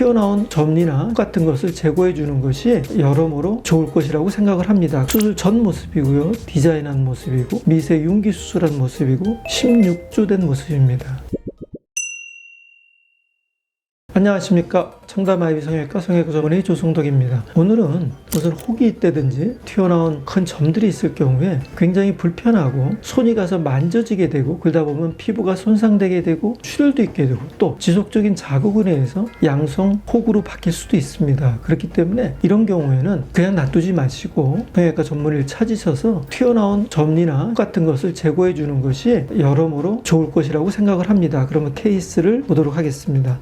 튀어나온 점이나 같은 것을 제거해 주는 것이 여러모로 좋을 것이라고 생각을 합니다. 수술 전 모습이고요. 디자인한 모습이고 미세 융기 수술한 모습이고 16주 된 모습입니다. 안녕하십니까. 청담 아이비 성형외과 성형외과 전문의 조승덕입니다. 오늘은 무슨 혹이 있다든지 튀어나온 큰 점들이 있을 경우에 굉장히 불편하고 손이 가서 만져지게 되고 그러다 보면 피부가 손상되게 되고 출혈도 있게 되고 또 지속적인 자극으로 인해서 양성 혹으로 바뀔 수도 있습니다. 그렇기 때문에 이런 경우에는 그냥 놔두지 마시고 성형외과 전문의를 찾으셔서 튀어나온 점이나 혹 같은 것을 제거해 주는 것이 여러모로 좋을 것이라고 생각을 합니다. 그러면 케이스를 보도록 하겠습니다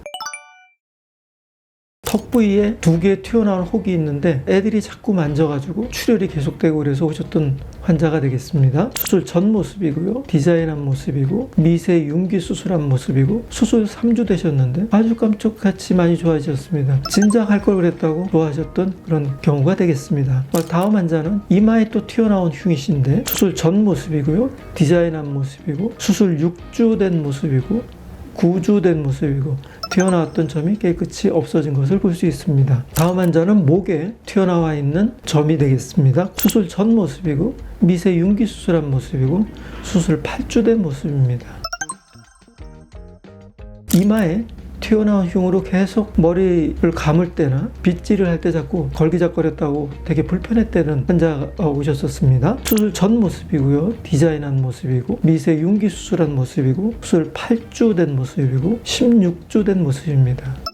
턱 부위에 두 개 튀어나온 혹이 있는데 애들이 자꾸 만져가지고 출혈이 계속되고 그래서 오셨던 환자가 되겠습니다. 수술 전 모습이고요. 디자인한 모습이고 미세 융기 수술한 모습이고 수술 3주 되셨는데 아주 깜짝같이 많이 좋아지셨습니다. 진작 할 걸 그랬다고 좋아하셨던 그런 경우가 되겠습니다. 다음 환자는 이마에 또 튀어나온 흉이신데 수술 전 모습이고요. 디자인한 모습이고 수술 6주 된 모습이고 9주 된 모습이고 튀어나왔던 점이 깨끗이 없어진 것을 볼 수 있습니다. 다음 환자는 목에 튀어나와 있는 점이 되겠습니다. 수술 전 모습이고 미세 융기 수술한 모습이고 수술 8주 된 모습입니다. 이마에 튀어나온 흉으로 계속 머리를 감을 때나 빗질을 할 때 자꾸 걸기작거렸다고 되게 불편했다는 환자가 오셨었습니다. 수술 전 모습이고요. 디자인한 모습이고 미세 융기 수술한 모습이고 수술 8주 된 모습이고 16주 된 모습입니다.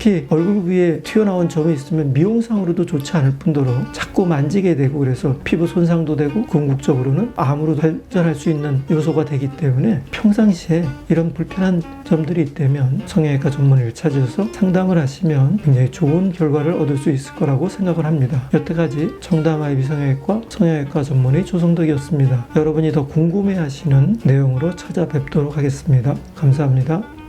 특히 얼굴 위에 튀어나온 점이 있으면 미용상으로도 좋지 않을 뿐더러 자꾸 만지게 되고 그래서 피부 손상도 되고 궁극적으로는 암으로 발전할 수 있는 요소가 되기 때문에 평상시에 이런 불편한 점들이 있다면 성형외과 전문의를 찾으셔서 상담을 하시면 굉장히 좋은 결과를 얻을 수 있을 거라고 생각을 합니다. 여태까지 청담 아이비 성형외과 성형외과 전문의 조성덕이었습니다. 여러분이 더 궁금해하시는 내용으로 찾아뵙도록 하겠습니다. 감사합니다.